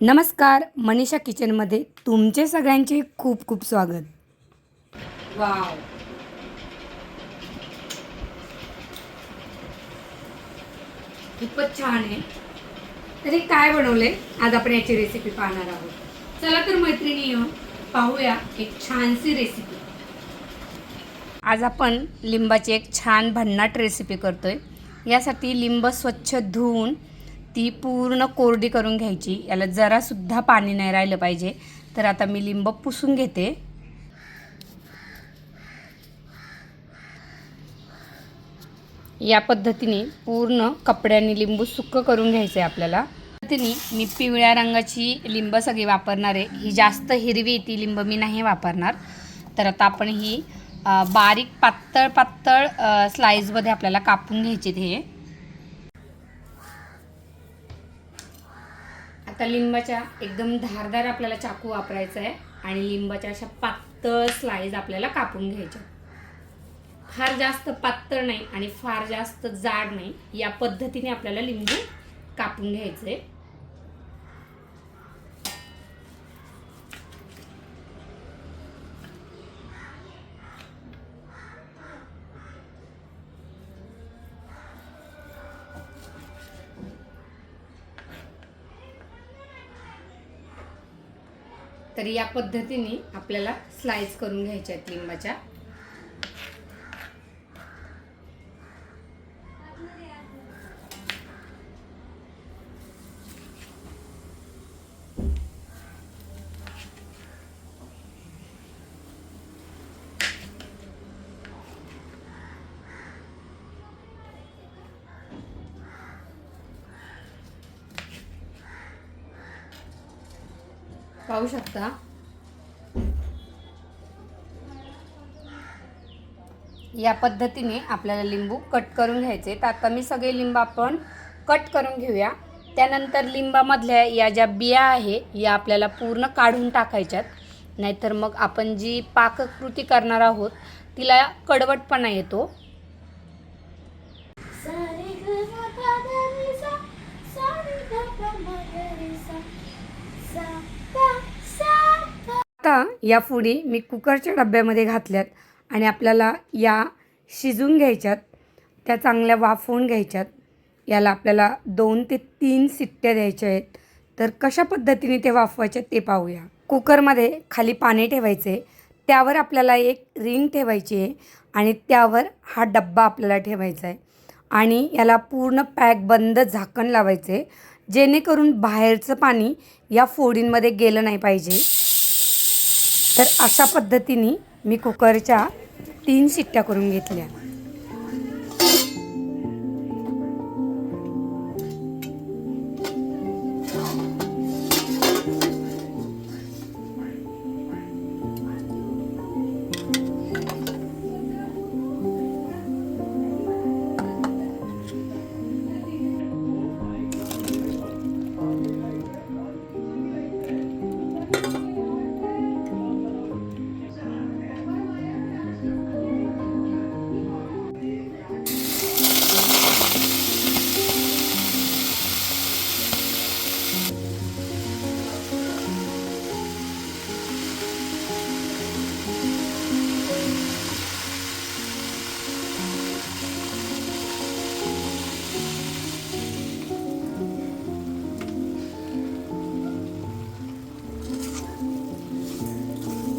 नमस्कार मनीषा किचनमध्ये तुमचे सगळ्यांचे खूप खूप स्वागत. वाव. खूपच छान आहे. तरी काय बनवले आज आपण याची रेसिपी पाहणार आहोत. चला तर मैत्रिणी पाहूया एक छानशी रेसिपी आज आपण लिंबाची एक छान भन्नाट रेसिपी करतोय. यासाठी लिंब स्वच्छ धुवून ती पूर्ण कोरडी करून घ्यायची. याला जरासुद्धा पाणी नाही राहिलं पाहिजे. तर आता मी लिंब पुसून घेते. या पद्धतीने पूर्ण कपड्याने लिंबू सुक्क करून घ्यायचं आहे आपल्याला. पद्धतीने मी पिवळ्या रंगाची लिंब सगळी वापरणार आहे. ही जास्त हिरवी ती लिंब मी नाही वापरणार. तर आता आपण ही बारीक पातळ पातळ स्लाईजमध्ये आपल्याला कापून घ्यायचे हे. आता लिंबाच्या एकदम धारदार आपल्याला चाकू वापरायचा आहे आणि लिंबाच्या अशा पातळ स्लाईज आपल्याला कापून घ्यायच्या फार जास्त पातळ नाही आणि फार जास्त जाड नाही या पद्धतीने आपल्याला लिंबू कापून घ्यायचं. आहे तर या पद्धतीने आपल्याला स्लाइस करून घ्यायच्या आहेत लिंबाच्या. पाहू शकता. या पद्धतीने आपल्याला लिंबू कट करून घ्यायचे. तर आता मी सगळे लिंब आपण कट करून घेऊया. त्यानंतर लिंबामधल्या या ज्या बिया आहे या आपल्याला पूर्ण काढून टाकायच्यात. नाहीतर मग आपण जी पाककृती करणार आहोत तिला कडवटपणा येतो. आता या फोडी मी कुकरच्या डब्यामध्ये घातल्यात आणि आपल्याला या शिजून घ्यायच्यात त्या चांगल्या वाफवून घ्यायच्यात. याला आपल्याला दोन ते तीन सिट्ट्या द्यायच्या आहेत. तर कशा पद्धतीने ते वाफवायचे ते पाहूया. कुकरमध्ये खाली पाणी ठेवायचे. त्यावर आपल्याला एक रिंग ठेवायची आहे आणि त्यावर हा डब्बा आपल्याला ठेवायचा आहे. आणि याला पूर्ण पॅक बंद झाकण लावायचे जेणेकरून बाहेरचं पाणी या फोडींमध्ये गेलं नाही पाहिजे. तर अशा पद्धतीने मी कुकरच्या तीन शिट्ट्या करून घेतल्या.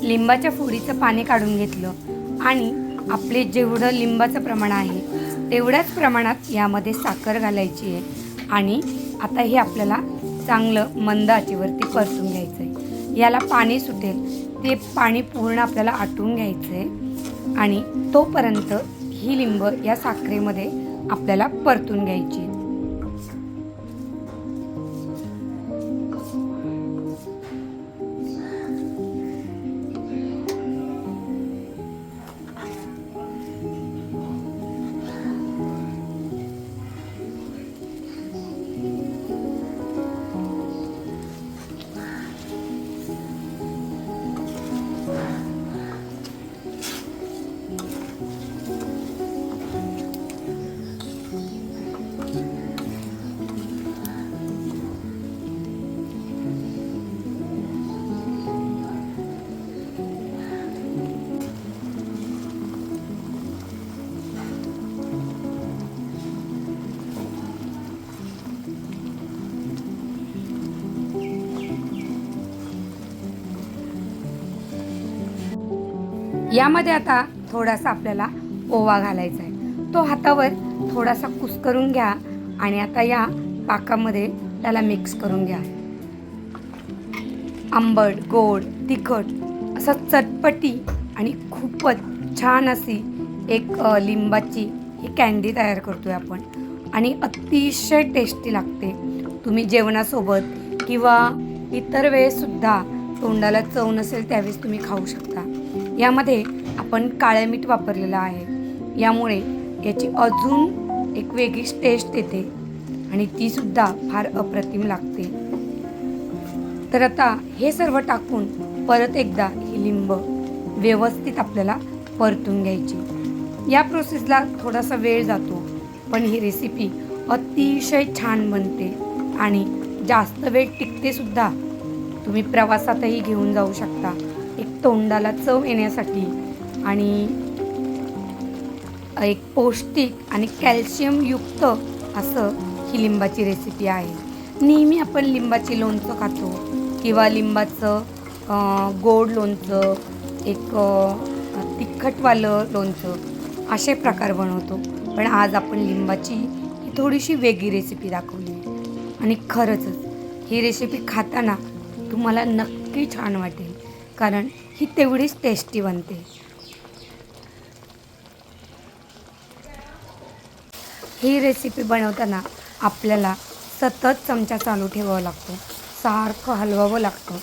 लिंबाच्या फोडीचं पाणी काढून घेतलं. आणि आपले जेवढं लिंबाचं प्रमाण आहे तेवढ्याच प्रमाणात यामध्ये साखर घालायची आहे. आणि आता हे आपल्याला चांगलं मंद आचेवरती परतून घ्यायचं आहे याला पाणी सुटेल. ते पाणी पूर्ण आपल्याला आटून घ्यायचं आहे आणि तोपर्यंत ही लिंब या साखरेमध्ये आपल्याला परतून घ्यायची यामध्ये आता थोडासा आपल्याला ओवा घालायचा आहे तो हातावर थोडासा कुस्करून घ्या आणि आता या पाकामध्ये त्याला मिक्स करून घ्या. आंबट गोड तिखट असं चटपटी आणि खूपच छान अशी एक लिंबाची ही कॅन्डी तयार करतोय आपण. आणि अतिशय टेस्टी लागते. तुम्ही जेवणासोबत किंवा इतर वेळेससुद्धा तोंडाला चव नसेल त्यावेळेस तुम्ही खाऊ शकता. यामध्ये आपण काळं मीठ वापरलेलं आहे. यामुळे याची अजून एक वेगळीच टेस्ट येते आणि तीसुद्धा फार अप्रतिम लागते. तर आता हे सर्व टाकून परत एकदा ही लिंब व्यवस्थित आपल्याला परतून घ्यायची. या प्रोसेसला थोडासा वेळ जातो पण ही रेसिपी अतिशय छान बनते आणि जास्त वेळ टिकते सुद्धा तुम्ही प्रवासातही घेऊन जाऊ शकता. तोंडाला चव येण्यासाठी आणि एक पौष्टिक आणि कॅल्शियमयुक्त असं ही लिंबाची रेसिपी आहे. नेहमी आपण लिंबाची लोणचं खातो किंवा लिंबाचं गोड लोणचं एक तिखटवालं लोणचं असे प्रकार बनवतो. पण आज आपण लिंबाची ही थोडीशी वेगळी रेसिपी दाखवली आहे. आणि खरंच ही रेसिपी खाताना तुम्हाला नक्की छान वाटेल. कारण ही तेवढीच टेस्टी बनते. ही रेसिपी बनवताना आपल्याला सतत चमचा चालू ठेवावा लागतो. सारखं हलवावं लागतं.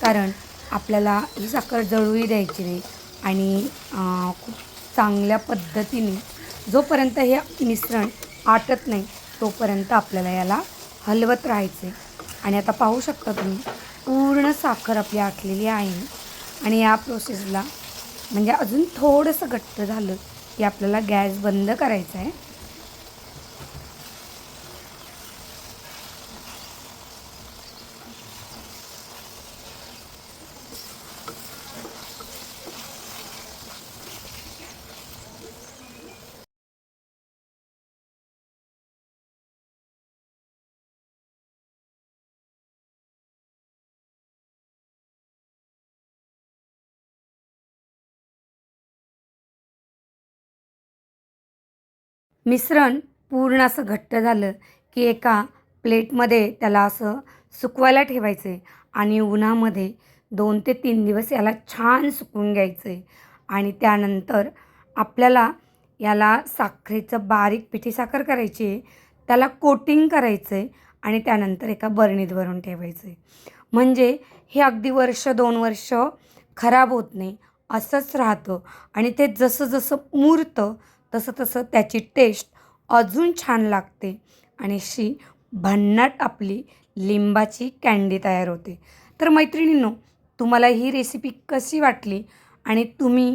कारण आपल्याला ही साखर जळूही द्यायची नाही आणि खूप चांगल्या पद्धतीने जोपर्यंत हे मिश्रण आटत नाही तोपर्यंत आपल्याला याला हलवत राहायचे आणि आता पाहू शकता तुम्ही पूर्ण साखर आपली आटलेली आहे. आणि या प्रोसेसला म्हणजे अजून थोडंसं घट्ट झालं की आपल्याला गॅस बंद करायचा आहे. मिश्रण पूर्ण असं घट्ट झालं की एका प्लेटमध्ये त्याला असं सुकवायला ठेवायचं आहे आणि उन्हामध्ये दोन ते तीन दिवस याला छान सुकवून घ्यायचं. आहे आणि त्यानंतर आपल्याला याला साखरेचं बारीक पिठी साखर करायची आहे त्याला कोटिंग करायचं आहे आणि त्यानंतर एका बरणीत भरून ठेवायचं. आहे म्हणजे हे अगदी वर्ष दोन वर्ष खराब होत नाही असंच राहतं. आणि ते जसं जसं मुरतं तसं तसं त्याची टेस्ट अजून छान लागते. आणि अशी भन्नाट आपली लिंबाची कँडी तयार होते. तर मैत्रिणींनो तुम्हाला ही रेसिपी कशी वाटली? आणि तुम्ही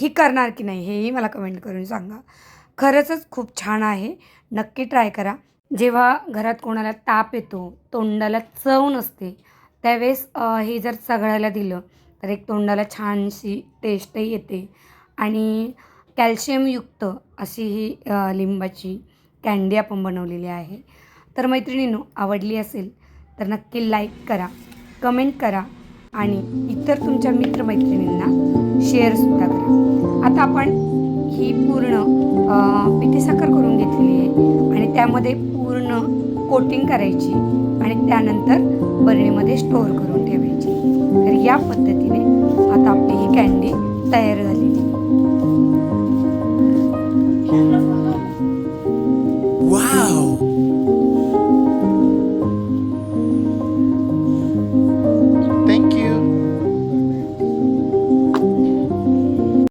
ही करणार की नाही हेही मला कमेंट करून सांगा. खरंचच खूप छान आहे. नक्की ट्राय करा. जेव्हा घरात कोणाला ताप येतो तोंडाला चव नसते त्यावेळेस हे जर चघळायला दिलं तर एक तोंडाला छानशी टेस्टही येते. आणि कॅल्शियमयुक्त अशी ही लिंबाची कँडी आपण बनवलेली आहे. तर मैत्रिणींनो आवडली असेल तर नक्की लाईक करा कमेंट करा आणि इतर तुमच्या मित्रमैत्रिणींना शेअरसुद्धा करा. आता आपण ही पूर्ण अ, साखर करून घेतलेली आहे आणि त्यामध्ये पूर्ण कोटिंग करायची आणि त्यानंतर बरणीमध्ये स्टोअर करून ठेवायची. तर या पद्धतीने आता आपली ही कँडी तयार झालेली Amen.